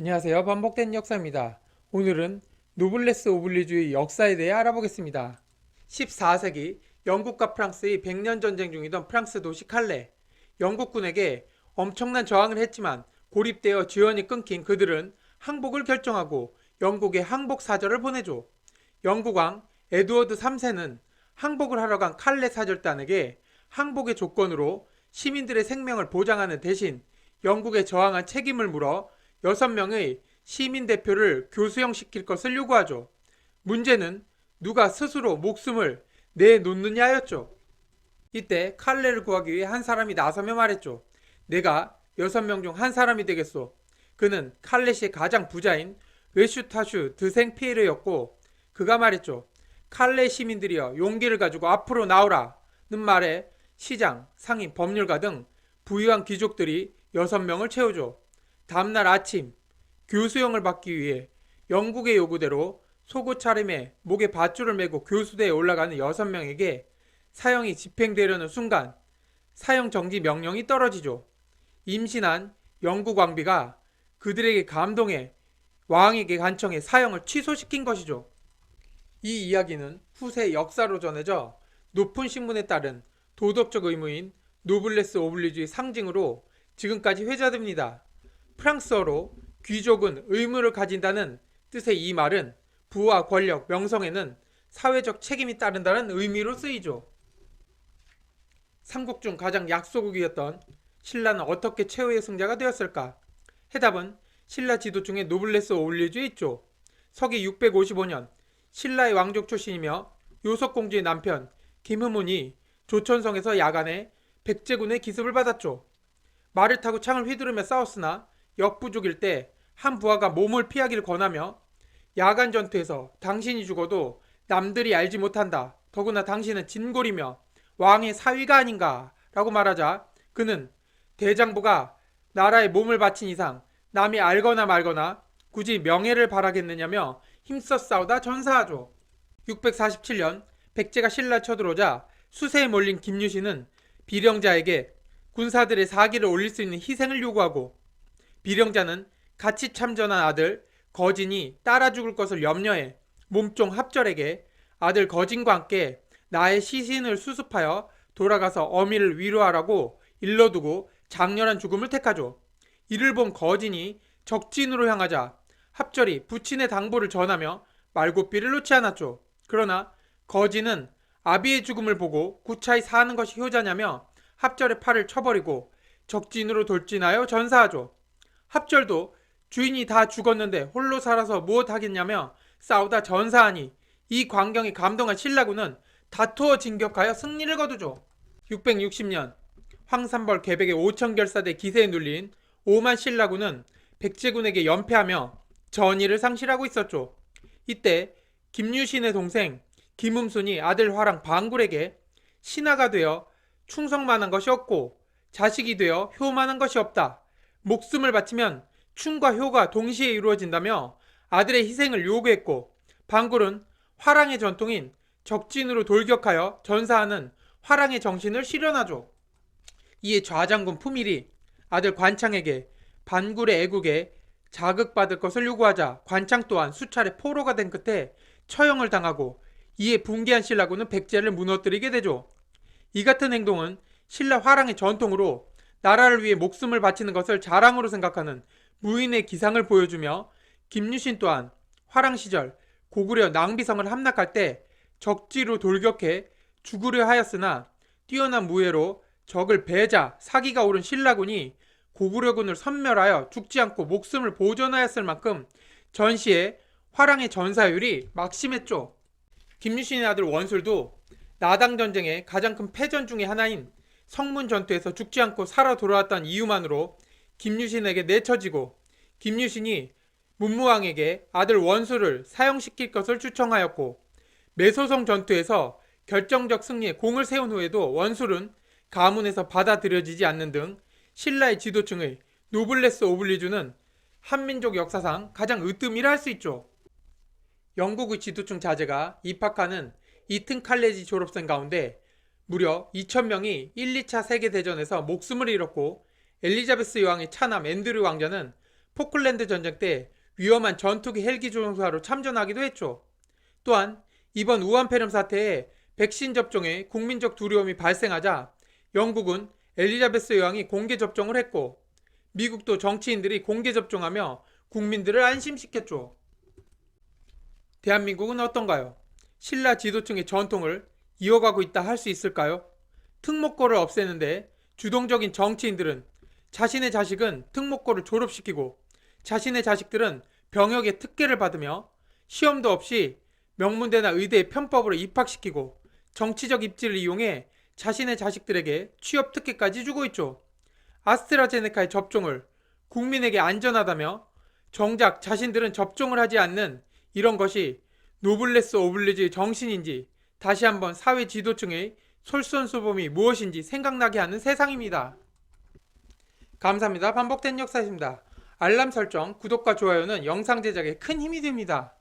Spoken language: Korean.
안녕하세요. 반복된 역사입니다. 오늘은 노블레스 오블리주의 역사에 대해 알아보겠습니다. 14세기 영국과 프랑스의 100년 전쟁 중이던 프랑스 도시 칼레. 영국군에게 엄청난 저항을 했지만 고립되어 지원이 끊긴 그들은 항복을 결정하고 영국에 항복 사절을 보내줘. 영국왕 에드워드 3세는 항복을 하러 간 칼레 사절단에게 항복의 조건으로 시민들의 생명을 보장하는 대신 영국에 저항한 책임을 물어 6명의 시민 대표를 교수형시킬 것을 요구하죠. 문제는 누가 스스로 목숨을 내놓느냐였죠. 이때 칼레를 구하기 위해 한 사람이 나서며 말했죠. 내가 6명 중 한 사람이 되겠소. 그는 칼렛의 가장 부자인 웨슈타슈 드생 피에르였고 그가 말했죠. 칼레 시민들이여 용기를 가지고 앞으로 나오라는 말에 시장, 상인, 법률가 등 부유한 귀족들이 6명을 채우죠. 다음날 아침 교수형을 받기 위해 영국의 요구대로 속옷 차림에 목에 밧줄을 메고 교수대에 올라가는 6명에게 사형이 집행되려는 순간 사형 정지 명령이 떨어지죠. 임신한 영국 왕비가 그들에게 감동해 왕에게 간청해 사형을 취소시킨 것이죠. 이 이야기는 후세 역사로 전해져 높은 신분에 따른 도덕적 의무인 노블레스 오블리주의 상징으로 지금까지 회자됩니다. 프랑스어로 귀족은 의무를 가진다는 뜻의 이 말은 부와 권력, 명성에는 사회적 책임이 따른다는 의미로 쓰이죠. 삼국 중 가장 약소국이었던 신라는 어떻게 최후의 승자가 되었을까? 해답은 신라 지도 중에 노블레스 오블리주에 있죠. 서기 655년 신라의 왕족 출신이며 요석공주의 남편 김흠문이 조천성에서 야간에 백제군의 기습을 받았죠. 말을 타고 창을 휘두르며 싸웠으나 역부족일 때 한 부하가 몸을 피하기를 권하며 야간 전투에서 당신이 죽어도 남들이 알지 못한다. 더구나 당신은 진골이며 왕의 사위가 아닌가 라고 말하자 그는 대장부가 나라에 몸을 바친 이상 남이 알거나 말거나 굳이 명예를 바라겠느냐며 힘써 싸우다 전사하죠. 647년 백제가 신라 쳐들어오자 수세에 몰린 김유신은 비령자에게 군사들의 사기를 올릴 수 있는 희생을 요구하고 비령자는 같이 참전한 아들 거진이 따라 죽을 것을 염려해 몸종 합절에게 아들 거진과 함께 나의 시신을 수습하여 돌아가서 어미를 위로하라고 일러두고 장렬한 죽음을 택하죠. 이를 본 거진이 적진으로 향하자 합절이 부친의 당부를 전하며 말고삐를 놓지 않았죠. 그러나 거진은 아비의 죽음을 보고 구차히 사는 것이 효자냐며 합절의 팔을 쳐버리고 적진으로 돌진하여 전사하죠. 합절도 주인이 다 죽었는데 홀로 살아서 무엇 하겠냐며 싸우다 전사하니 이 광경에 감동한 신라군은 다투어 진격하여 승리를 거두죠. 660년 황산벌 계백의 5천 결사대 기세에 눌린 오만 신라군은 백제군에게 연패하며 전의를 상실하고 있었죠. 이때 김유신의 동생 김음순이 아들 화랑 방굴에게 신하가 되어 충성만한 것이 없고 자식이 되어 효만한 것이 없다. 목숨을 바치면 충과 효가 동시에 이루어진다며 아들의 희생을 요구했고 방굴은 화랑의 전통인 적진으로 돌격하여 전사하는 화랑의 정신을 실현하죠. 이에 좌장군 품일이 아들 관창에게 반굴의 애국에 자극받을 것을 요구하자 관창 또한 수차례 포로가 된 끝에 처형을 당하고 이에 붕괴한 신라군은 백제를 무너뜨리게 되죠. 이 같은 행동은 신라 화랑의 전통으로 나라를 위해 목숨을 바치는 것을 자랑으로 생각하는 무인의 기상을 보여주며 김유신 또한 화랑 시절 고구려 낭비성을 함락할 때 적지로 돌격해 죽으려 하였으나 뛰어난 무예로 적을 배자 사기가 오른 신라군이 고구려군을 섬멸하여 죽지 않고 목숨을 보존하였을 만큼 전시에 화랑의 전사율이 막심했죠. 김유신의 아들 원술도 나당 전쟁의 가장 큰 패전 중의 하나인 성문 전투에서 죽지 않고 살아 돌아왔던 이유만으로 김유신에게 내쳐지고 김유신이 문무왕에게 아들 원수를 사형시킬 것을 추청하였고 매소성 전투에서 결정적 승리에 공을 세운 후에도 원술은 가문에서 받아들여지지 않는 등 신라의 지도층의 노블레스 오블리주는 한민족 역사상 가장 으뜸이라 할 수 있죠. 영국의 지도층 자제가 입학하는 이튼 칼레지 졸업생 가운데 무려 2,000명이 1, 2차 세계대전에서 목숨을 잃었고 엘리자베스 여왕의 차남 앤드류 왕자는 포클랜드 전쟁 때 위험한 전투기 헬기 조종사로 참전하기도 했죠. 또한 이번 우한폐렴 사태에 백신 접종에 국민적 두려움이 발생하자 영국은 엘리자베스 여왕이 공개 접종을 했고 미국도 정치인들이 공개 접종하며 국민들을 안심시켰죠. 대한민국은 어떤가요? 신라 지도층의 전통을 이어가고 있다 할 수 있을까요? 특목고를 없애는데 주동적인 정치인들은 자신의 자식은 특목고를 졸업시키고 자신의 자식들은 병역의 특혜를 받으며 시험도 없이 명문대나 의대의 편법으로 입학시키고 정치적 입지를 이용해 자신의 자식들에게 취업 특혜까지 주고 있죠. 아스트라제네카의 접종을 국민에게 안전하다며 정작 자신들은 접종을 하지 않는 이런 것이 노블레스 오블리주의 정신인지 다시 한번 사회 지도층의 솔선수범이 무엇인지 생각나게 하는 세상입니다. 감사합니다. 반복된 역사입니다. 알람 설정, 구독과 좋아요는 영상 제작에 큰 힘이 됩니다.